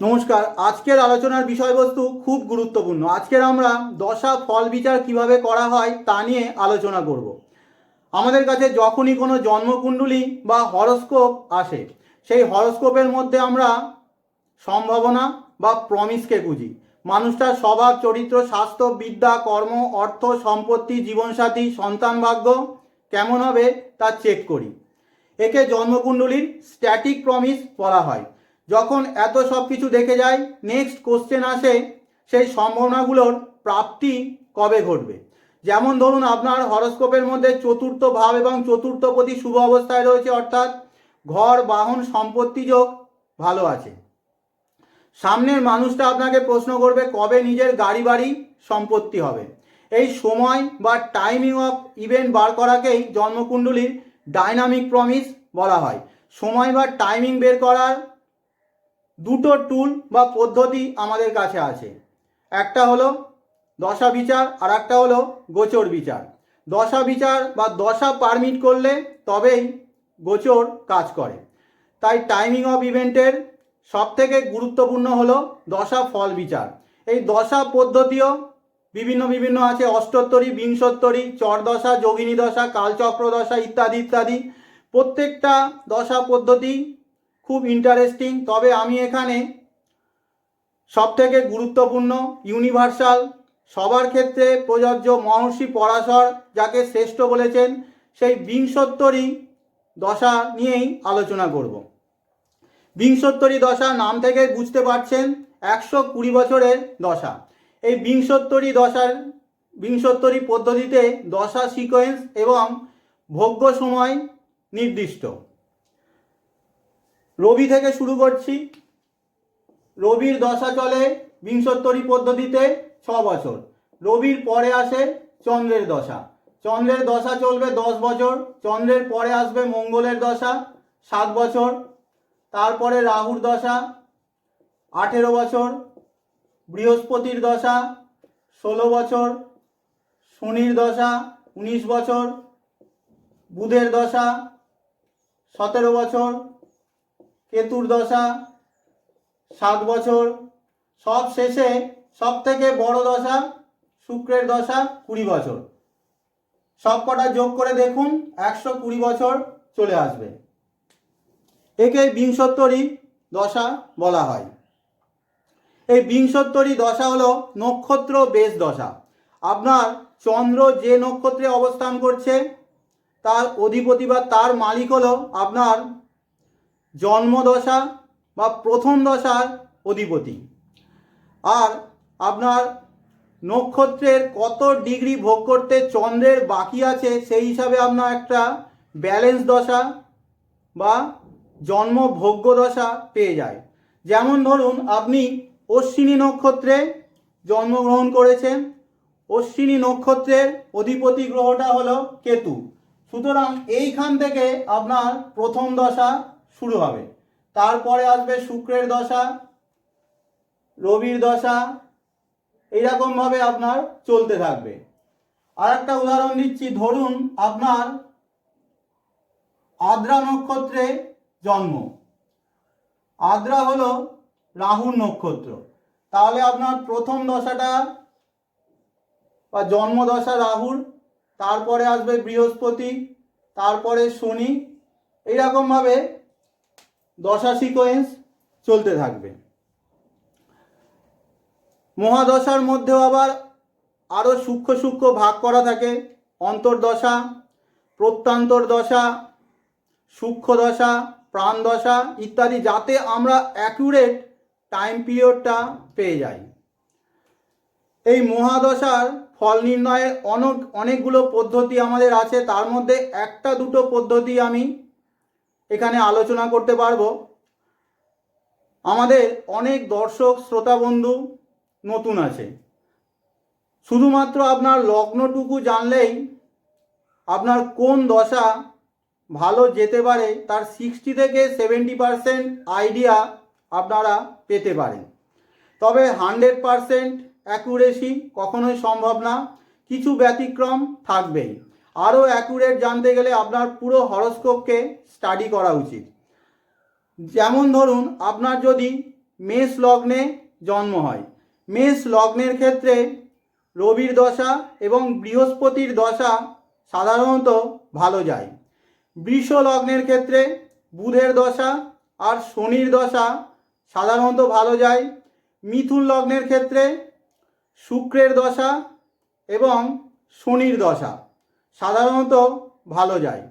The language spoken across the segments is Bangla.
নমস্কার। আজকের আলোচনার বিষয়বস্তু খুব গুরুত্বপূর্ণ। আজকের আমরা দশা, ফল বিচার কীভাবে করা হয় তা নিয়ে আলোচনা করব। আমাদের কাছে যখনই কোনো জন্মকুণ্ডলী বা হরস্কোপ আসে, সেই হরস্কোপের মধ্যে আমরা সম্ভাবনা বা প্রমিসকে খুঁজি। মানুষটার স্বভাব, চরিত্র, স্বাস্থ্য, বিদ্যা, কর্ম, অর্থ, সম্পত্তি, জীবনসাথী সন্তান ভাগ্য কেমন হবে তা চেক করি। একে জন্মকুণ্ডলীর স্ট্যাটিক প্রমিস বলা হয়। যখন এত সব কিছু দেখে যায় নেক্সট কোশ্চেন আসে, সেই সম্ভাবনাগুলোর প্রাপ্তি কবে ঘটবে? যেমন ধরুন আপনার হরস্কোপের মধ্যে চতুর্থ ভাব এবং চতুর্থ প্রতি শুভ অবস্থায় রয়েছে, অর্থাৎ ঘর, বাহন, সম্পত্তি যোগ ভালো আছে। সামনের মানুষটা আপনাকে প্রশ্ন করবে, কবে নিজের গাড়ি বাড়ি সম্পত্তি হবে? এই সময় বা টাইমিং অফ ইভেন্ট বার করাকেই জন্মকুণ্ডলীর ডাইনামিক প্রমিস বলা হয়। সময় বা টাইমিং বের করার দুটো টুল বা পদ্ধতি আমাদের কাছে আছে। একটা হলো দশা বিচার, আর একটা হলো গোচর বিচার। দশা বিচার বা দশা পারমিট করলে তবেই গোচর কাজ করে। তাই টাইমিং অফ ইভেন্টের সব থেকে গুরুত্বপূর্ণ হলো দশা ফল বিচার। এই দশা পদ্ধতিও বিভিন্ন বিভিন্ন আছে, অষ্টোত্তরী, বিংশোত্তরী চরদশা যোগিনী দশা, কালচক্র দশা, ইত্যাদি ইত্যাদি। প্রত্যেকটা দশা পদ্ধতি খুব ইন্টারেস্টিং তবে আমি এখানে সব থেকে গুরুত্বপূর্ণ ইউনিভার্সাল সবার ক্ষেত্রে প্রযোজ্য মহর্ষি পরাশর যাকে শ্রেষ্ঠ বলেছেন, সেই বিংশোত্তরী দশা নিয়েই আলোচনা করব। বিংশোত্তরী দশা নাম থেকে বুঝতে পারছেন একশো কুড়ি বছরের দশা। এই বিংশোত্তরী দশার, বিংশোত্তরী পদ্ধতিতে দশা সিকোয়েন্স এবং ভোগ্য সময় নির্দিষ্ট। রবি থেকে শুরু করছি। রবির দশা চলে বিংশোত্তরী পদ্ধতিতে ছ বছর। রবির পরে আসে চন্দ্রের দশা। চন্দ্রের দশা চলবে দশ বছর, চন্দ্রের পরে আসবে মঙ্গলের দশা সাত বছর, তারপরে রাহুর দশা আঠেরো বছর, বৃহস্পতির দশা ষোলো বছর, শনির দশা উনিশ বছর, বুধের দশা সতেরো বছর কেতুর দশা, সাত বছর, সব শেষে সব থেকে বড় দশা শুক্রের দশা কুড়ি বছর। সব কটা যোগ করে দেখুন, একশো কুড়ি বছর চলে আসবে। একে বিংশোত্তরী দশা বলা হয়। এই বিংশোত্তরী দশা হলো নক্ষত্র বেশ দশা। আপনার চন্দ্র যে নক্ষত্রে অবস্থান করছে, তার অধিপতি বা তার মালিক হলো আপনার জন্মদশা বা প্রথম দশার অধিপতি। আর আপনার নক্ষত্রের কত ডিগ্রি ভোগ করতে চন্দ্রের বাকি আছে সেই হিসাবে আপনার একটা ব্যালেন্স দশা বা জন্ম ভোগ্য দশা পেয়ে যায়। যেমন ধরুন, আপনি অশ্বিনী নক্ষত্রে জন্মগ্রহণ করেছেন। অশ্বিনী নক্ষত্রের অধিপতি গ্রহটা হলো কেতু। সুতরাং এইখান থেকে আপনার প্রথম দশা শুরু হবে। তারপরে আসবে শুক্রের দশা, রবির দশা, এইরকমভাবে আপনার চলতে থাকবে। আর একটা উদাহরণ দিচ্ছি, ধরুন আপনার আদ্রা নক্ষত্রে জন্ম। আদ্রা হলো রাহুর নক্ষত্র। তাহলে আপনার প্রথম দশাটা বা জন্মদশা রাহুর, তারপরে আসবে বৃহস্পতি, তারপরে শনি, এইরকমভাবে দশা সিকোয়েন্স চলতে থাকবে। মহাদশার মধ্যেও আবার আরও সূক্ষ্ম সূক্ষ্ম ভাগ করা থাকে। অন্তর্দশা প্রত্যান্তর দশা সূক্ষ্ম দশা প্রাণ দশা ইত্যাদি যাতে আমরা অ্যাকুরেট টাইম পিরিয়ডটা পেয়ে যাই। এই মহাদশার ফল নির্ণয়ের অনেক অনেকগুলো পদ্ধতি আমাদের আছে। তার মধ্যে একটা দুটো পদ্ধতি আমি এখানে আলোচনা করতে পারব। আমাদের অনেক দর্শক, শ্রোতা বন্ধু নতুন আছে। শুধুমাত্র আপনার লগ্নটুকু জানলেই আপনার কোন দশা ভালো যেতে পারে, তার সিক্সটি থেকে সেভেন্টি পারসেন্ট আইডিয়া আপনারা পেতে পারেন। তবে হান্ড্রেড পারসেন্ট অ্যাকুরেসি কখনোই সম্ভব না, কিছু ব্যতিক্রম থাকবেই। আরও অ্যাকুরেট জানতে গেলে আপনার পুরো হরস্কোপকে স্টাডি করা উচিত। যেমন ধরুন, আপনার যদি মেষ লগ্নে জন্ম হয়, মেষ লগ্নের ক্ষেত্রে রবির দশা এবং বৃহস্পতির দশা সাধারণত ভালো যায়। বৃষ লগ্নের ক্ষেত্রে বুধের দশা আর শনির দশা সাধারণত ভালো যায়। মিথুন লগ্নের ক্ষেত্রে শুক্রের দশা এবং শনির দশা। সাধারণত ভালো যায়।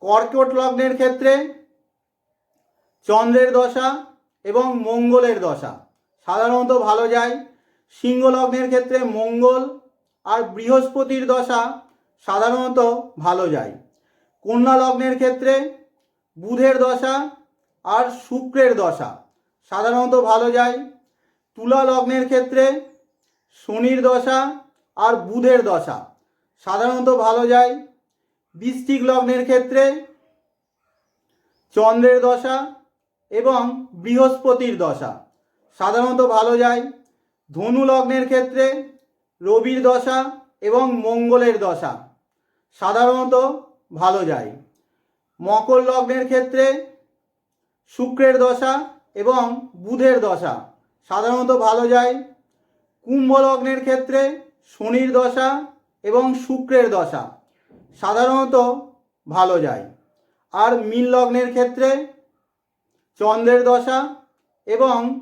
কর্কট লগ্নের ক্ষেত্রে চন্দ্রের দশা এবং মঙ্গলের দশা সাধারণত ভালো যায়। সিংহ লগ্নের ক্ষেত্রে মঙ্গল আর বৃহস্পতির দশা সাধারণত ভালো যায়। কন্যা লগ্নের ক্ষেত্রে বুধের দশা আর শুক্রের দশা সাধারণত ভালো যায়। তুলা লগ্নের ক্ষেত্রে শনির দশা আর বুধের দশা সাধারণত ভালো যায় বৃশ্চিক লগ্নের ক্ষেত্রে চন্দ্রের দশা এবং বৃহস্পতির দশা। সাধারণত ভালো যায় ধনু লগ্নের ক্ষেত্রে রবির দশা এবং মঙ্গলের দশা। সাধারণত ভালো যায়। মকর লগ্নের ক্ষেত্রে শুক্রের দশা এবং বুধের দশা। সাধারণত ভালো যায়। কুম্ভ লগ্নের ক্ষেত্রে শনির দশা এবং শুক্রের দশা। সাধারণত ভালো যায়। আর মীন লগ্নের ক্ষেত্রে চন্দ্রের দশা এবং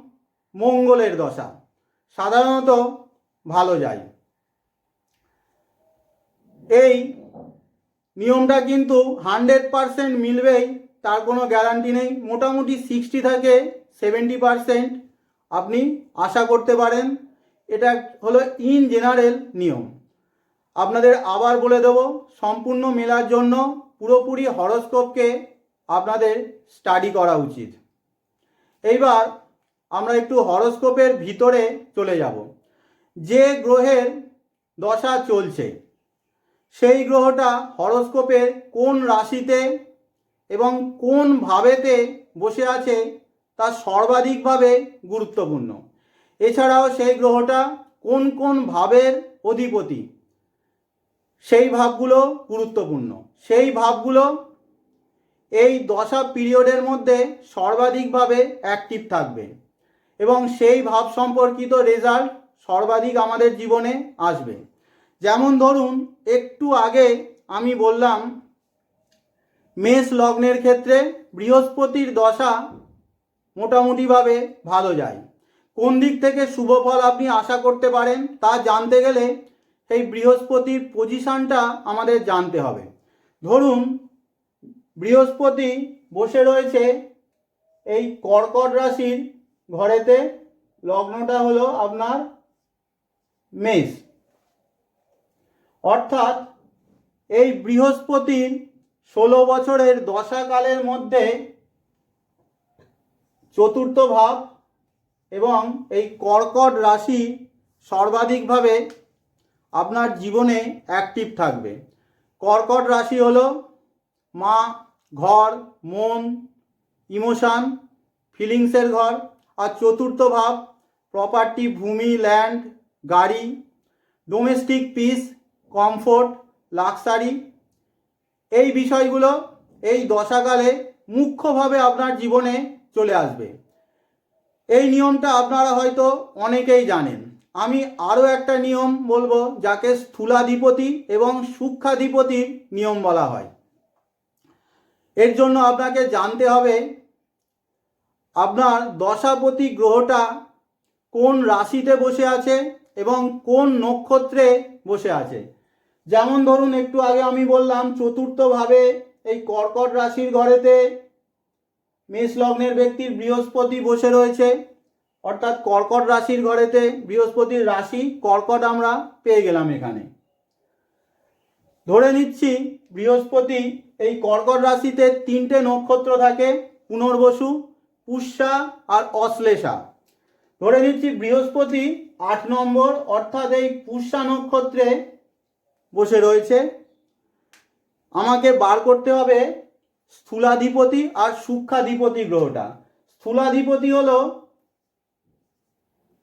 মঙ্গলের দশা সাধারণত ভালো যায়। এই নিয়মটা কিন্তু হান্ড্রেড পারসেন্ট মিলবেই, তার কোনো গ্যারান্টি নেই। মোটামুটি সিক্সটি থেকে সেভেন্টি পারসেন্ট আপনি আশা করতে পারেন। এটা হলো ইন জেনারেল নিয়ম। আপনাদের আবার বলে দেব, সম্পূর্ণ মেলার জন্য পুরোপুরি হরস্কোপকে আপনাদের স্টাডি করা উচিত। এইবার আমরা একটু হরস্কোপের ভিতরে চলে যাব। যে গ্রহের দশা চলছে, সেই গ্রহটা হরস্কোপের কোন রাশিতে এবং কোন ভাবেতে বসে আছে তা সর্বাধিকভাবে গুরুত্বপূর্ণ। এছাড়াও সেই গ্রহটা কোন কোন ভাবের অধিপতি সেই ভাবগুলো গুরুত্বপূর্ণ। সেই ভাবগুলো এই দশা পিরিয়ডের মধ্যে সর্বাধিকভাবে অ্যাক্টিভ থাকবে এবং সেই ভাব সম্পর্কিত রেজাল্ট সর্বাধিক আমাদের জীবনে আসবে। যেমন ধরুন, একটু আগে আমি বললাম, মেষ লগ্নের ক্ষেত্রে বৃহস্পতির দশা মোটামুটিভাবে ভালো যায়। কোন দিক থেকে শুভ ফল আপনি আশা করতে পারেন তা জানতে গেলে সেই বৃহস্পতির পজিশনটা আমাদের জানতে হবে। ধরুন, বৃহস্পতি বসে রয়েছে এই কর্কট রাশির ঘরেতে, লগ্নটা হলো আপনার মেষ। অর্থাৎ এই বৃহস্পতির ষোলো বছরের দশাকালের মধ্যে চতুর্থ ভাব এবং এই কর্কট রাশি সর্বাধিকভাবে আপনার জীবনে অ্যাক্টিভ থাকবে। কর্কট রাশি হলো মা, ঘর, মন ইমোশান ফিলিংসের ঘর। আর চতুর্থ ভাব প্রপার্টি ভূমি ল্যান্ড গাড়ি ডোমেস্টিক পিস কমফোর্ট লাক্সারি এই বিষয়গুলো এই দশাকালে মুখ্যভাবে আপনার জীবনে চলে আসবে। এই নিয়মটা আপনারা হয়তো অনেকেই জানেন। আমি আরও একটা নিয়ম বলব, যাকে স্থূলাধিপতি এবং সূক্ষ্মাধিপতির নিয়ম বলা হয়। এর জন্য আপনাকে জানতে হবে, আপনার দশাপতি গ্রহটা কোন রাশিতে বসে আছে এবং কোন নক্ষত্রে বসে আছে। যেমন ধরুন, একটু আগে আমি বললাম, চতুর্থভাবে এই কর্কট রাশির ঘরেতে মেষ লগ্নের ব্যক্তির বৃহস্পতি বসে রয়েছে। অর্থাৎ কর্কট রাশির ঘরেতে বৃহস্পতির রাশি কর্কট আমরা পেয়ে গেলাম এখানে। ধরে নিচ্ছি বৃহস্পতি এই কর্কট রাশিতে তিনটে নক্ষত্র থাকে, পুনর্বসু, পুষ্যা আর অশ্লেষা। ধরে নিচ্ছি বৃহস্পতি আট নম্বর, অর্থাৎ এই পুষ্যা নক্ষত্রে বসে রয়েছে। আমাকে বার করতে হবে স্থূলাধিপতি আর সূক্ষ্মাধিপতি গ্রহটা। স্থূলাধিপতি হলো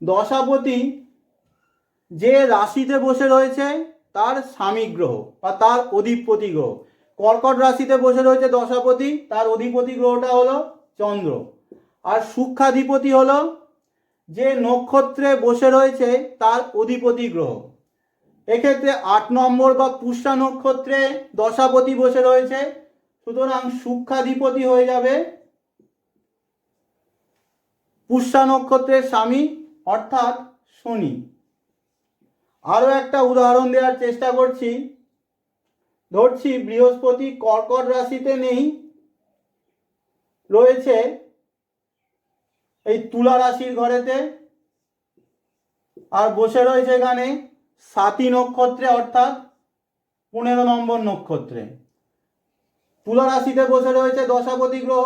দশাপতি যে রাশিতে বসে রয়েছে, তার স্বামী গ্রহ বা তার অধিপতি গ্রহ। কর্কট রাশিতে বসে রয়েছে দশাপতি তার অধিপতি গ্রহটা হলো চন্দ্র। আর সূক্ষ্মাধিপতি হলো যে নক্ষত্রে বসে রয়েছে, তার অধিপতি গ্রহ। এক্ষেত্রে আট নম্বর বা পুষ্যা নক্ষত্রে দশাপতি বসে রয়েছে, সুতরাং সূক্ষাধিপতি হয়ে যাবে পুষ্যা নক্ষত্রের স্বামী অর্থাৎ শনি। আরও একটা উদাহরণ দেওয়ার চেষ্টা করছি। ধরছি বৃহস্পতি কর্কট রাশিতে নেই। রয়েছে এই তুলা রাশির ঘরেতে। আর বসে রয়েছে এখানে সাতী নক্ষত্রে অর্থাৎ পনেরো নম্বর নক্ষত্রে। তুলা রাশিতে বসে রয়েছে দশাপতি গ্রহ।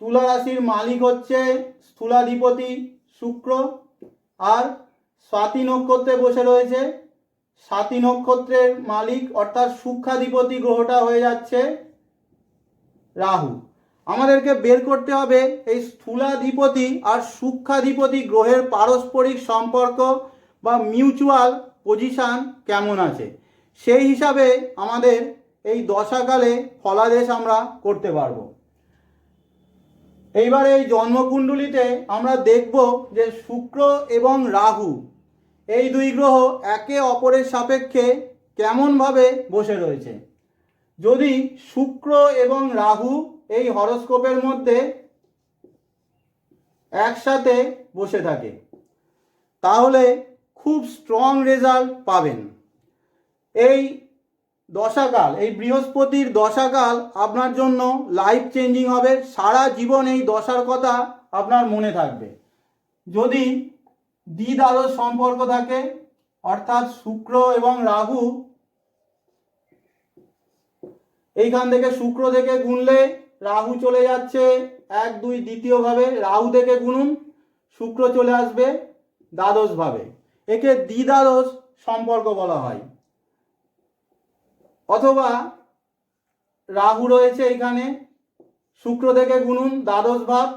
তুলা রাশির মালিক হচ্ছে স্থূলাধিপতি। শুক্র আর স্বাতী নক্ষত্রে বসে রয়েছে। সাতী নক্ষত্রের মালিক অর্থাৎ সূক্ষাধিপতি গ্রহটা হয়ে যাচ্ছে রাহু। আমাদেরকে বের করতে হবে এই স্থূলাধিপতি আর সূক্ষাধিপতি গ্রহের পারস্পরিক সম্পর্ক বা মিউচুয়াল পজিশান কেমন আছে। সেই হিসাবে আমাদের এই দশাকালে ফলাদেশ আমরা করতে পারব। এইবার এই জন্মকুণ্ডলিতে আমরা দেখব যে শুক্র এবং রাহু, এই দুই গ্রহ একে অপরের সাপেক্ষে কেমনভাবে বসে রয়েছে। যদি শুক্র এবং রাহু এই হরস্কোপের মধ্যে একসাথে বসে থাকে, তাহলে খুব স্ট্রং রেজাল্ট পাবেন। এই দশাকাল, এই বৃহস্পতির দশাকাল আপনার জন্য লাইফ চেঞ্জিং হবে, সারা জীবন এই দশার কথা আপনার মনে থাকবে। যদি দ্বিদ্বাদশ সম্পর্ক থাকে, অর্থাৎ শুক্র এবং রাহু এইখান থেকে শুক্র থেকে গুনলে রাহু চলে যাচ্ছে এক, দুই দ্বিতীয়ভাবে, রাহু থেকে গুনুন, শুক্র চলে আসবে দ্বাদশভাবে। একে দ্বিদ্বাদশ সম্পর্ক বলা হয়। অথবা রাহু রয়েছে এখানে, শুক্র থেকে গুনুন, দ্বাদশ ভাব,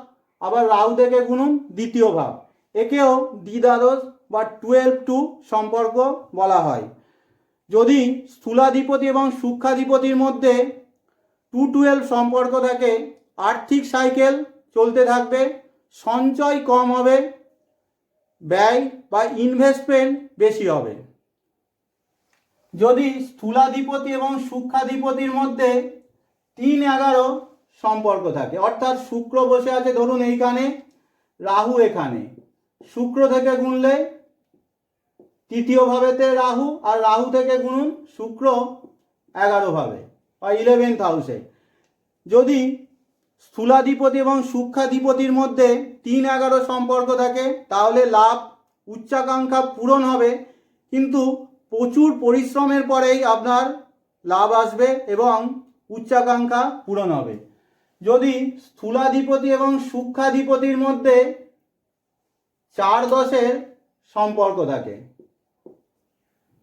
আবার রাহু থেকে গুনুন, দ্বিতীয় ভাব। একেও দ্বিদ্বাদশ বা টুয়েলভ টু সম্পর্ক বলা হয়। যদি স্থূলাধিপতি এবং সূক্ষাধিপতির মধ্যে টু টুয়েলভ সম্পর্ক থাকে, আর্থিক সাইকেল চলতে থাকবে, সঞ্চয় কম হবে, ব্যয় বা ইনভেস্টমেন্ট বেশি হবে। যদি স্থূলাধিপতি এবং সূক্ষাধিপতির মধ্যে তিন এগারো সম্পর্ক থাকে, অর্থাৎ শুক্র বসে আছে ধরুন এইখানে, রাহু এখানে। শুক্র থেকে গুনলে তৃতীয় ভাবেতে রাহু, আর রাহু থেকে গুনুন শুক্র এগারো ভাবে, বা ইলেভেন্থ হাউসে যদি স্থূলাধিপতি এবং সূক্ষাধিপতির মধ্যে তিন এগারো সম্পর্ক থাকে, তাহলে লাভ উচ্চাকাঙ্ক্ষা পূরণ হবে, কিন্তু প্রচুর পরিশ্রমের পরেই আপনার লাভ আসবে এবং উচ্চাকাঙ্ক্ষা পূরণ হবে। যদি স্থূলাধিপতি এবং সূক্ষাধিপতির মধ্যে চার দশের সম্পর্ক থাকে,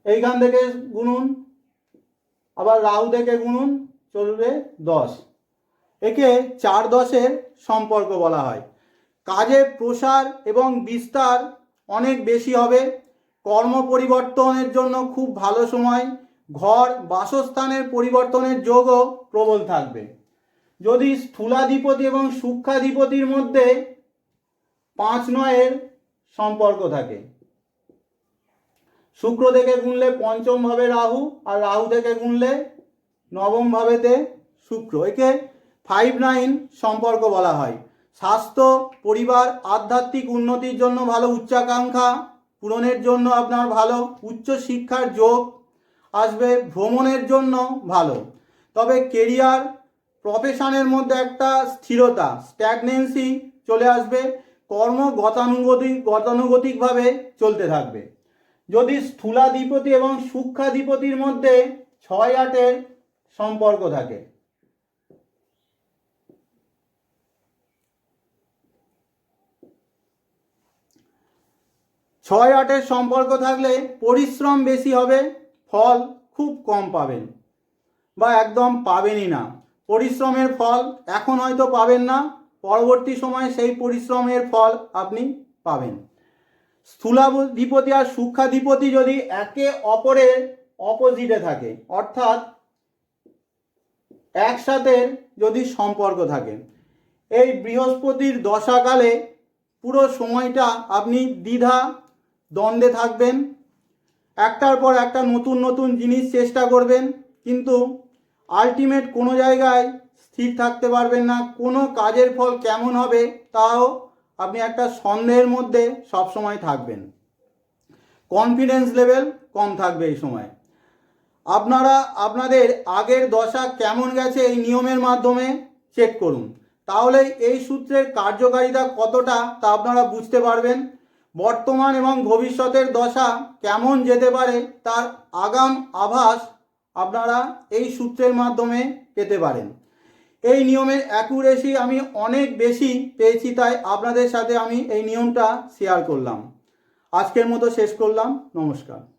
এইখান থেকে গুনুন, আবার রাহু থেকে গুনুন, চলবে দশ। একে চার দশের সম্পর্ক বলা হয়। কাজের প্রসার এবং বিস্তার অনেক বেশি হবে। কর্ম পরিবর্তনের জন্য খুব ভালো সময়, ঘর, বাসস্থানের পরিবর্তনের যোগও প্রবল থাকবে। যদি স্থূলাধিপতি এবং সূক্ষাধিপতির মধ্যে পাঁচ নয়ের সম্পর্ক থাকে। শুক্র থেকে গুনলে পঞ্চম ভাবে রাহু, আর রাহু থেকে গুনলে নবম ভাবেতে শুক্র। একে ফাইভ নাইন সম্পর্ক বলা হয়। স্বাস্থ্য, পরিবার, আধ্যাত্মিক উন্নতির জন্য ভালো উচ্চাকাঙ্ক্ষা পূরণের জন্য আপনার ভালো। উচ্চ শিক্ষার যোগ আসবে ভ্রমণের জন্য ভালো। তবে কেরিয়ার, প্রফেশনের মধ্যে একটা স্থিরতা, স্ট্যাগনেন্সি চলে আসবে। কর্ম গতানুগতিক, গতানুগতিকভাবে চলতে থাকবে। যদি স্থূলাধিপতি এবং সূক্ষাধিপতির মধ্যে ছয় আটের সম্পর্ক থাকে ছয় আটের সম্পর্ক থাকলে পরিশ্রম বেশি হবে, ফল খুব কম পাবেন। বা একদম পাবেনই না। পরিশ্রমের ফল এখন হয়তো পাবেন না, পরবর্তী সময়ে সেই পরিশ্রমের ফল আপনি পাবেন। স্থূলাধিপতি আর সূক্ষাধিপতি যদি একে অপরের অপোজিটে থাকে, অর্থাৎ একসাথে যদি সম্পর্ক থাকে, এই বৃহস্পতির দশাকালে পুরো সময়টা আপনি দ্বিধা দ্বন্দ্বে থাকবেন, একটার পর একটা নতুন নতুন জিনিস চেষ্টা করবেন, কিন্তু আলটিমেট কোনো জায়গায় স্থির থাকতে পারবেন না, কোনো কাজের ফল কেমন হবে তাও আপনি একটা সন্দেহের মধ্যে সবসময় থাকবেন। কনফিডেন্স লেভেল কম থাকবে এই সময়। আপনারা, আপনাদের আগের দশা কেমন গেছে এই নিয়মের মাধ্যমে চেক করুন। তাহলে এই সূত্রের কার্যকারিতা কতটা তা আপনারা বুঝতে পারবেন। বর্তমান এবং ভবিষ্যতের দশা কেমন যেতে পারে তার আগাম আভাস আপনারা এই সূত্রের মাধ্যমে পেতে পারেন। এই নিয়মের অ্যাকুরেসি আমি অনেক বেশি পেয়েছি, তাই আপনাদের সাথে আমি এই নিয়মটা শেয়ার করলাম। আজকের মতো শেষ করলাম। নমস্কার।